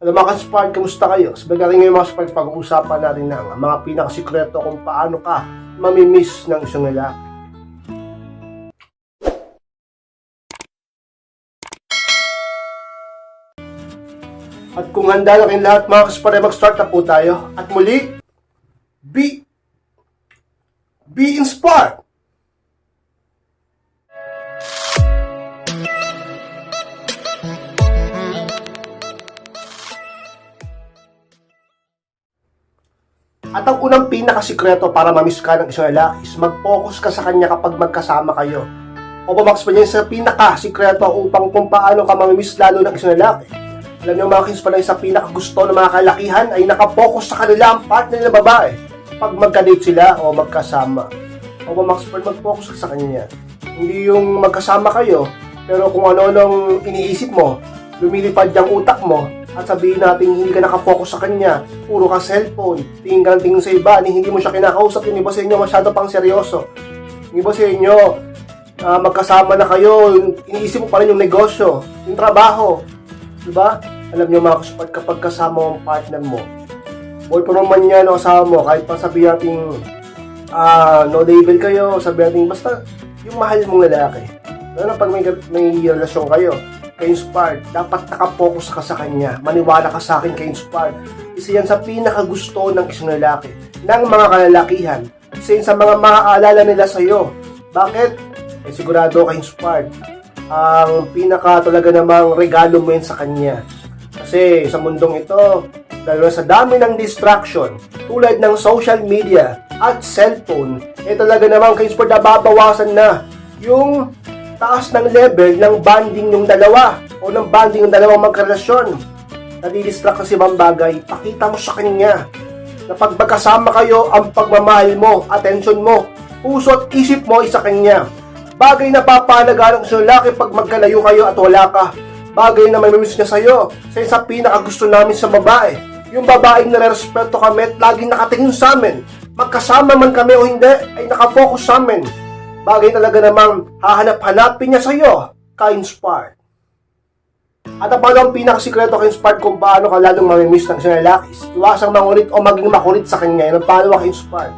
Alam mga ka-spark, kamusta kayo? Sa bagay ngayon mga spark, pag-uusapan natin ng mga pinakasikreto kung paano ka mamimiss ng isang lalaki. At kung handa na kayong lahat mga kaspare, mag-start na po tayo. At muli, be, be inspired! At ang unang pinakasikreto para mamiss ka ng isang lalaki is mag-focus ka sa kanya kapag magkasama kayo. O Max Panyan sa pinakasikreto upang kung paano ka mamimiss lalo ng isang lalaki. Alam niyo mga kins pala sa pinakagusto ng mga kalakihan ay nakapokus sa kanila ang partner na babae pag magka-date sila o magkasama. O Max Panyan mag-focus ka sa kanya. Hindi yung magkasama kayo pero kung ano-anong iniisip mo, lumilipad yung utak mo at sabihin natin hindi ka nakafocus sa kanya, puro ka cellphone, tingin ka ng tingin sa iba, ni hindi mo siya kinakausap, yung iba sa inyo masyado pang seryoso. Yung iba sa inyo, ah, magkasama na kayo, iniisip mo pa rin yung negosyo, yung trabaho. Diba? Alam niyo mga kasupat, kapag kasama mo ang partner mo, boyfriend man yan o asawa mo, kahit pa sabihin natin, ah, no label kayo, sabihin natin, basta yung mahal mong lalaki. Lalo na pag may, may relasyon kayo, ka-inspired, dapat nakapokus ka sa kanya. Maniwala ka sa akin ka-inspired. Isa yan sa pinakagusto ng isang lalaki, ng mga kalalakihan. Isa yan sa mga maaalala nila sa'yo. Bakit? Eh sigurado ka-inspired. Ang pinaka talaga namang regalo mo yun sa kanya. Kasi sa mundong ito, na sa dami ng distraction, tulad ng social media at cellphone, eh talaga namang ka-inspired na babawasan na yung taas ng level ng bonding yung dalawa o ng bonding yung dalawang magkarelasyon. Nadidistract kasi ibang bagay, pakita mo sa kanya na pag magkasama kayo, ang pagmamahal mo, attention mo, puso at isip mo ay sa kanya. Bagay na papalaga ng isang lalaki pag magkalayo kayo at wala ka. Bagay na may mamiss niya sa'yo. Sa isa pinakagusto namin sa babae. Yung babaeng nare-respeto kami at laging nakatingin sa amin. Magkasama man kami o hindi, ay nakafocus sa amin bagay talaga namang hahanap-hanapin niya sa iyo, ka-inspired. At ang ang pinakasikreto ka-inspired kung paano ka lalong mamimiss ng isang lalaki? Iwasang mangulit o maging makulit sa kanya, yan ang paano ka-inspired.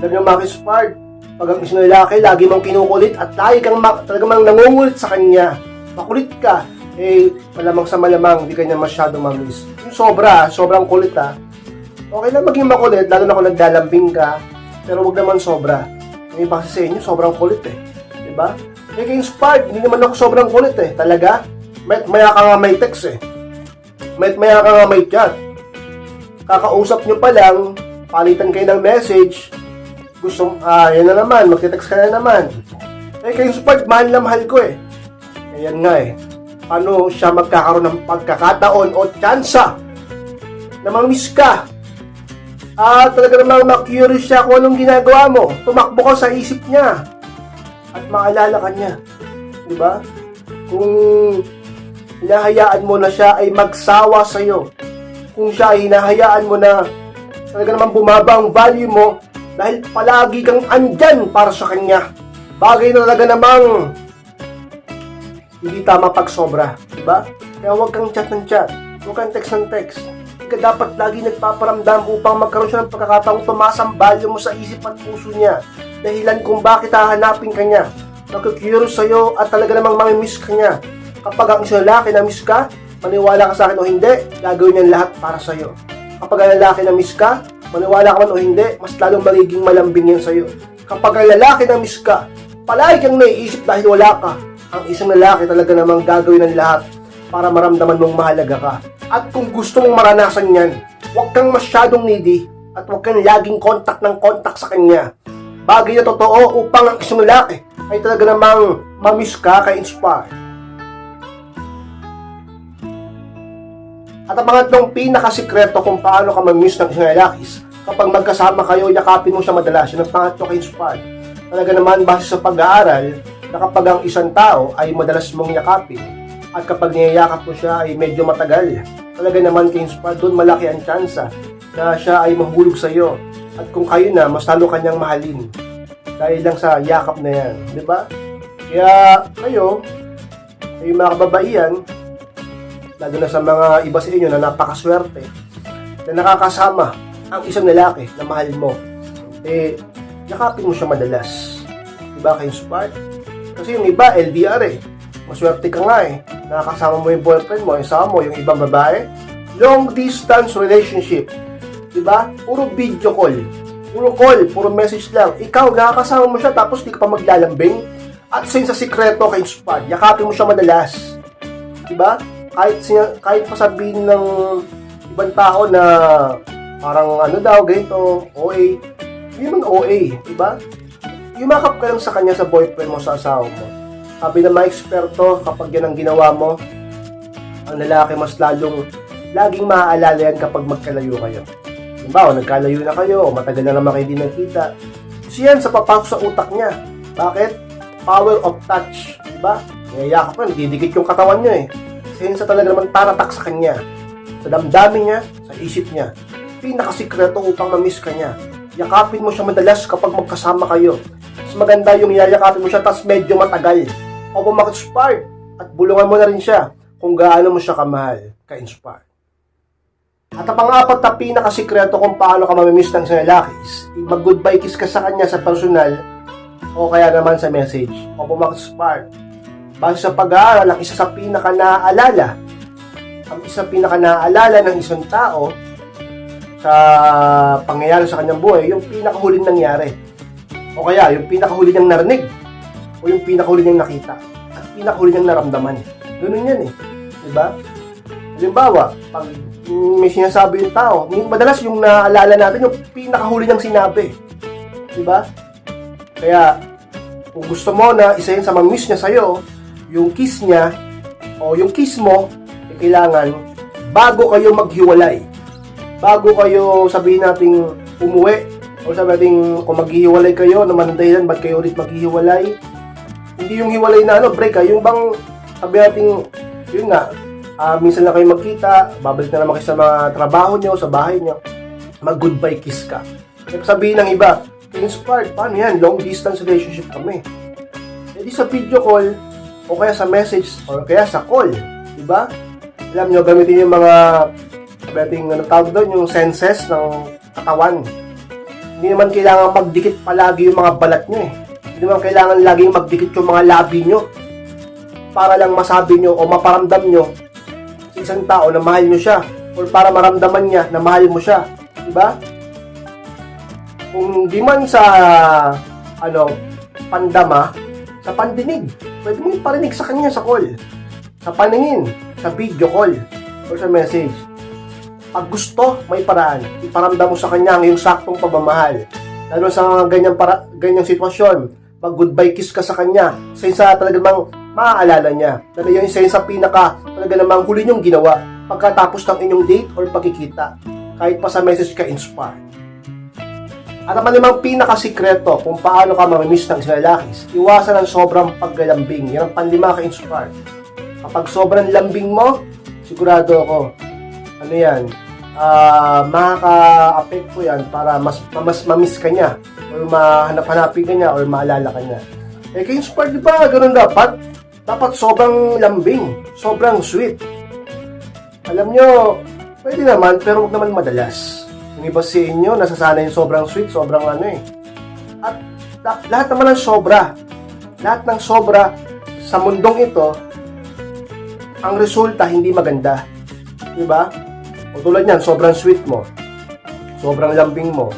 Alam niyo mga ka-inspired, pag ang isang lalaki lagi mong kinukulit at lagi kang ma- talaga mang nangungulit sa kanya, makulit ka, eh malamang sa malamang hindi kanya masyadong mamiss. Yung sobra, sobrang kulit ha. Okay lang maging makulit, lalo na kung naglalambing ka, pero wag naman sobra. May base sa inyo, sobrang kulit eh. Diba? Eh, kay inspired, hindi naman ako sobrang kulit eh. Talaga? May, maya ka nga may text eh. May, maya ka nga may chat. Kakausap nyo pa lang, palitan kayo ng message, gusto, ah, yan na naman, magte-text ka na naman. Eh, kay inspired, mahal na mahal ko eh. Ayan nga eh. Paano siya magkakaroon ng pagkakataon o tsansa na mang-miss ka Ah, talaga namang ma-curious siya kung anong ginagawa mo. Tumakbo ka sa isip niya. At maalala ka niya. Di ba? Kung hinahayaan mo na siya ay magsawa sa iyo. Kung siya ay hinahayaan mo na talaga namang bumaba ang value mo dahil palagi kang andyan para sa kanya. Bagay na talaga namang hindi tama pag sobra. Di ba? Kaya huwag kang chat ng chat. Huwag kang text ng text ka dapat lagi nagpaparamdam upang magkaroon siya ng pagkakataong tumaas mo sa isip at puso niya. Dahilan kung bakit hahanapin ka niya. Magkukurious sa'yo at talaga namang mamimiss ka niya. Kapag ang isang lalaki na miss ka, maniwala ka sa akin o hindi, gagawin niya lahat para sa'yo. Kapag ang lalaki na miss ka, maniwala ka man o hindi, mas lalong magiging malambing yan sa'yo. Kapag ang lalaki na miss ka, palagi kang naiisip dahil wala ka. Ang isang lalaki talaga namang gagawin ng lahat para maramdaman mong mahalaga ka. At kung gusto mong maranasan yan, huwag kang masyadong needy at huwag kang laging contact ng contact sa kanya. Bagay na totoo upang ang isang lalaki ay talaga namang mamiss ka ka-inspire. At ang pangatlong pinakasikreto kung paano ka mamiss ng isang lalaki kapag magkasama kayo, yakapin mo siya madalas. Yun ang pangatlo ka-inspire. Talaga naman base sa pag-aaral na kapag ang isang tao ay madalas mong yakapin, at kapag niyayakap mo siya ay medyo matagal. Talaga naman kay Inspire, doon malaki ang tsansa na siya ay mahulog sa iyo. At kung kayo na, mas lalo kanyang mahalin. Dahil lang sa yakap na yan. Di ba? Kaya kayo, kayo mga kababaihan, lalo na sa mga iba sa inyo na napakaswerte, na nakakasama ang isang lalaki na mahal mo, eh, yakapin mo siya madalas. Diba kayo spark? Kasi yung iba, LDR eh. Maswerte ka nga eh. Nakakasama mo yung boyfriend mo, yung sama mo, yung ibang babae. Long distance relationship. Diba? Puro video call. Puro call, puro message lang. Ikaw, nakakasama mo siya tapos di ka pa maglalambing. At sin sa sikreto kay Spad, yakapin mo siya madalas. Diba? Kahit, siya, kahit pasabihin ng ibang tao na parang ano daw, ganito, OA. Hindi naman OA, diba? Yumakap ka lang sa kanya sa boyfriend mo, sa asawa mo. Sabi ng mga eksperto, kapag yan ang ginawa mo, ang lalaki mas lalong laging maaalala yan kapag magkalayo kayo. Halimbawa, nagkalayo na kayo, o matagal na naman kayo di nagkita. Kasi yan sa papasok sa utak niya. Bakit? Power of touch. Diba? Niyayakap mo, didikit yung katawan niya eh. Kasi yun sa talaga naman taratak sa kanya. Sa damdamin niya, sa isip niya. Pinakasikreto upang mamiss ka niya. Yakapin mo siya madalas kapag magkasama kayo. Mas maganda yung yayakapin mo siya tas medyo matagal. O pumakit-spark. At bulungan mo na rin siya kung gaano mo siya kamahal ka-inspire. At ang pang-apat na pinakasikreto kung paano ka mamimiss ng isang lalaki is mag-goodbye kiss ka sa kanya sa personal o kaya naman sa message o pumakit-spark. Base sa pag-aaral, ang isa sa pinaka naaalala ang isa pinaka naaalala ng isang tao sa pangyayari sa kanyang buhay, yung pinakahuling nangyari. O kaya, yung pinakahuli niyang narinig. O yung pinakahuli niyang nakita. At pinakahuli niyang naramdaman. Ganun yan eh. Diba? Halimbawa, pag may sinasabi yung tao, madalas yung naaalala natin yung pinakahuli niyang sinabi. Diba? Kaya, kung gusto mo na isa yun sa mang-miss niya sa'yo, yung kiss niya, o yung kiss mo, eh, kailangan, bago kayo maghiwalay, bago kayo sabihin nating umuwi, o sabi natin kung maghihiwalay kayo, naman dahilan, ba't kayo ulit maghihiwalay, hindi yung hiwalay na ano, break yung bang, sabi natin, yun nga, ah, minsan lang kayo magkita, babalik na naman sa mga trabaho nyo, sa bahay nyo, mag-goodbye kiss ka. Sabihin ng iba, inspired, paano yan? Long distance relationship kami. E di sa video call, o kaya sa message, o kaya sa call, di ba? Alam nyo, gamitin yung mga, sabi natin, ano tawag doon, yung senses ng katawan. Hindi naman kailangan magdikit palagi yung mga balat nyo eh. Hindi naman kailangan laging magdikit yung mga labi nyo para lang masabi nyo o maparamdam nyo sa isang tao na mahal nyo siya or para maramdaman niya na mahal mo siya. Diba? Kung di man sa ano, pandama, sa pandinig. Pwede mo iparinig sa kanya sa call. Sa paningin, sa video call, or sa message. Pag gusto, may paraan. Iparamdam mo sa kanya ang iyong saktong pagmamahal. Lalo sa ganyang, para, ganyang sitwasyon, pag goodbye kiss ka sa kanya, sa isa talaga namang maaalala niya. Lalo yung isa yun sa pinaka, talaga namang huli niyong ginawa pagkatapos ng inyong date or pagkikita. Kahit pa sa message ka inspired. At ang limang pinakasikreto kung paano ka mamimiss ng isang lalaki, iwasan ang sobrang paglalambing. Yan ang panlima ka inspired. Kapag sobrang lambing mo, sigurado ako, ano yan, ah makaka-apekto yan para mas, mas mamiss ka niya or mahanap-hanapin ka niya or maalala ka niya. Eh, kay inspired, di ba? Ganun dapat. Dapat sobrang lambing, sobrang sweet. Alam nyo, pwede naman, pero huwag naman madalas. Yung iba sa inyo, nasasanay yung sobrang sweet, sobrang ano eh. At la- lahat naman ng sobra, lahat ng sobra sa mundong ito, ang resulta hindi maganda. Di ba? O tulad niyan, sobrang sweet mo, sobrang lambing mo,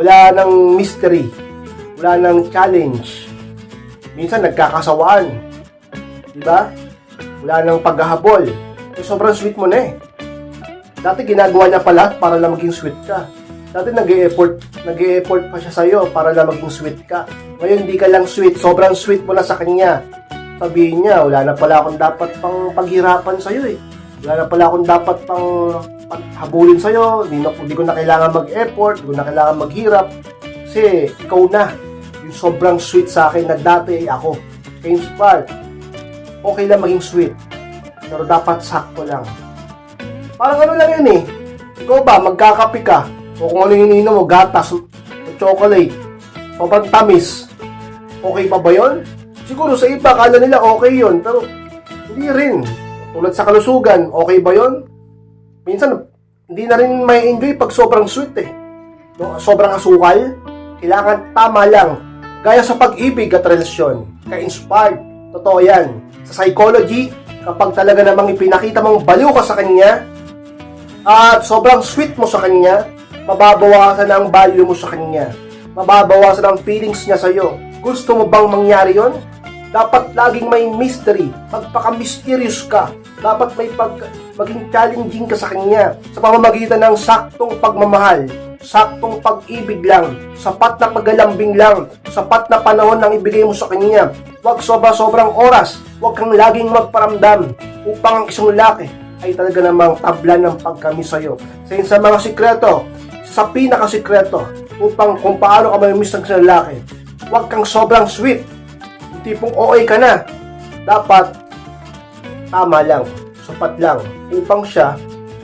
wala nang mystery, wala nang challenge. Minsan nagkakasawaan. Di ba? Wala nang paghahabol. Eh, sobrang sweet mo na eh. Dati ginagawa niya pa lahat para lang maging sweet ka. Dati nag effort nag effort pa siya sa'yo para lang maging sweet ka. Ngayon, di ka lang sweet. Sobrang sweet mo na sa kanya. Sabihin niya, wala na pala akong dapat pang paghirapan sa'yo eh. Wala na pala akong dapat pang paghabulin sa'yo. Hindi, na, hindi ko na kailangan mag-effort. Hindi ko na kailangan maghirap. Kasi ikaw na. Yung sobrang sweet sa akin na dati ay ako. Kaya inspired. Okay lang maging sweet. Pero dapat sakto lang. Parang ano lang yun eh. Ikaw ba, magkakape ka. O kung ano yung mo, gatas, chocolate, sobrang tamis. Okay pa ba yun? Siguro sa iba, kala nila okay yun. Pero hindi rin. Tulad sa kalusugan, okay ba yon? Minsan, hindi na rin may enjoy pag sobrang sweet eh. No, sobrang asukal, kailangan tama lang. Gaya sa pag-ibig at relasyon, ka-inspired, totoo yan. Sa psychology, kapag talaga namang ipinakita mong baliw ka sa kanya, at sobrang sweet mo sa kanya, mababawasan ang value mo sa kanya. Mababawasan ang feelings niya sa'yo. Gusto mo bang mangyari yon? Dapat laging may mystery. Magpaka-mysterious ka. Dapat may pag maging challenging ka sa kanya sa pamamagitan ng saktong pagmamahal, saktong pag-ibig lang, sapat na paggalambing lang, sapat na panahon ang ibigay mo sa kanya. Huwag sobra-sobrang oras, huwag kang laging magparamdam upang ang isang lalaki ay talaga namang tabla ng pagkami sa'yo. Sa sa mga sikreto, sa pinakasikreto, upang kung paano ka mamimiss ng isang lalaki, huwag kang sobrang sweet. Tipong OA ka na. Dapat, tama lang, sapat lang, upang siya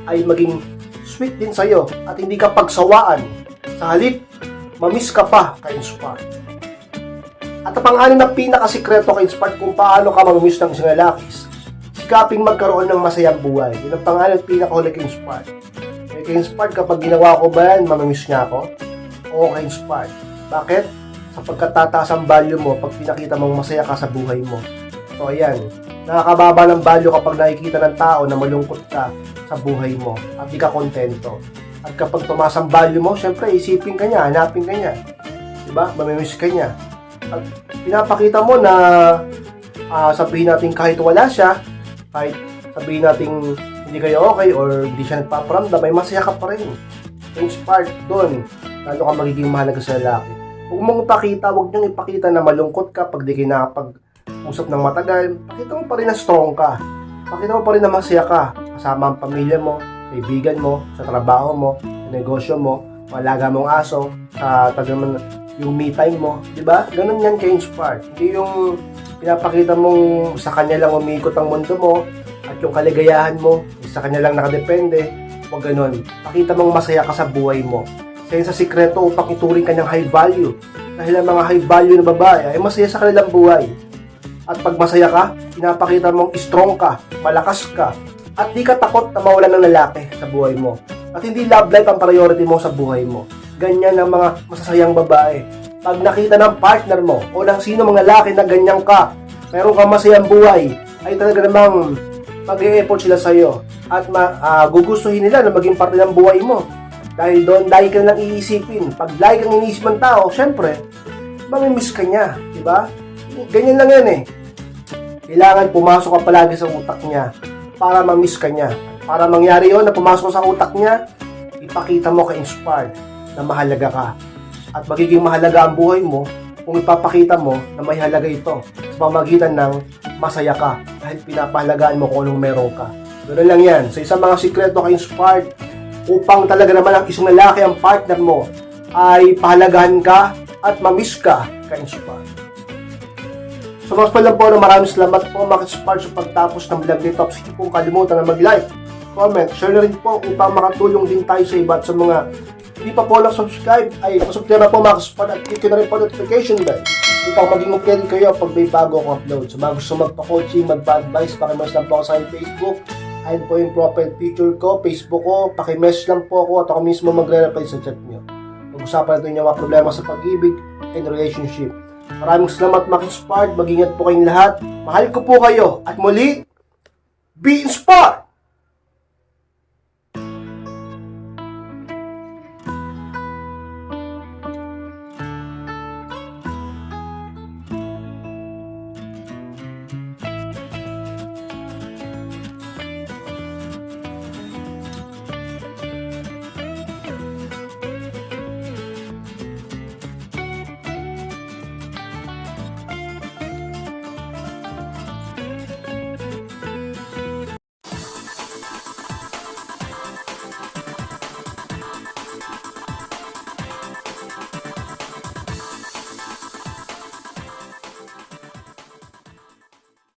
ay maging sweet din sa'yo at hindi ka pagsawaan. Sa halip, mamiss ka pa ka-inspire. At ang pang-anim na pinakasikreto ka-inspire kung paano ka mamimiss ng isang lalaki, sikaping magkaroon ng masayang buhay. Yun ang pangalan at pinakahuli ka-inspired. May ka-inspired kapag ginawa ko ba yan, mamamiss niya ako? Oo, ka-inspired. Bakit? Sapagkat tataas ang value mo pag pinakita mong masaya ka sa buhay mo. So, ayan. Nakakababa ng value kapag nakikita ng tao na malungkot ka sa buhay mo at di ka kontento. At kapag tumaas ang value mo, syempre isipin ka niya, hanapin ka niya. Diba? Mamimiss ka niya. At pinapakita mo na ah, sabihin natin kahit wala siya, kahit sabihin natin hindi kayo okay or hindi siya nagpaparamdam, may masaya ka pa rin. Inspired doon. Lalo ka magiging mahalaga sa lalaki. Huwag mong ipakita, huwag niyong ipakita na malungkot ka pag di kayo nakapag-usap ng matagal. Pakita mo pa rin na strong ka. Pakita mo pa rin na masaya ka. Kasama ang pamilya mo, kaibigan mo, sa trabaho mo, sa negosyo mo, malaga mong aso, sa tagaman yung me time mo, di ba? Ganun yan kay inspired. Hindi yung pinapakita mong sa kanya lang umiikot ang mundo mo at yung kaligayahan mo sa kanya lang nakadepende. Huwag ganun. Pakita mong masaya ka sa buhay mo. Sa sikreto upang ituring ka ng high value. Dahil ang mga high value na babae ay masaya sa kanilang buhay. At pag masaya ka, pinapakita mong strong ka, malakas ka, at di ka takot na mawalan ng lalaki sa buhay mo. At hindi love life ang priority mo sa buhay mo. Ganyan ang mga masasayang babae. Pag nakita ng partner mo o ng sino mga lalaki na ganyan ka, meron kang masayang buhay, ay talaga namang mag-e-effort sila sa'yo at ma- ah, gugustuhin nila na maging parte ng buhay mo. Dahil doon, lagi ka lang iisipin. Pag lagi kang iniisip ng tao, syempre, mamimiss ka niya. di ba? Ganyan lang yan eh. Kailangan pumasok ka palagi sa utak niya para mamiss ka niya. Para mangyari yon na pumasok sa utak niya, ipakita mo ka-inspired na mahalaga ka. At magiging mahalaga ang buhay mo kung ipapakita mo na may halaga ito sa pamagitan ng masaya ka dahil pinapahalagaan mo kung anong meron ka. Ganun lang yan. Sa isang mga sikreto ka-inspired upang talaga naman ang isang lalaki ang partner mo ay pahalagahan ka at mamiss ka ka-inspired. So mas pa lang po na maraming salamat po mga ka-inspired sa pagtapos ng vlog nito. Hindi po kalimutan na mag-like, comment, share na rin po upang makatulong din tayo sa iba sa mga hindi pa po subscribe ay pasubscribe na po mga ka-inspired at click na rin po notification bell upang maging updated kayo pag may bago akong upload. So mga gusto magpa-coaching, magpa-advise, pakimas lang po sa Facebook. Ayun po yung profile picture ko, Facebook ko, pakimess lang po ako at ako mismo magre-reply sa chat nyo. Pag-usapan natin yung mga problema sa pag-ibig and relationship. Maraming salamat mga inspired. Mag-ingat po kayong lahat. Mahal ko po kayo. At muli, be inspired!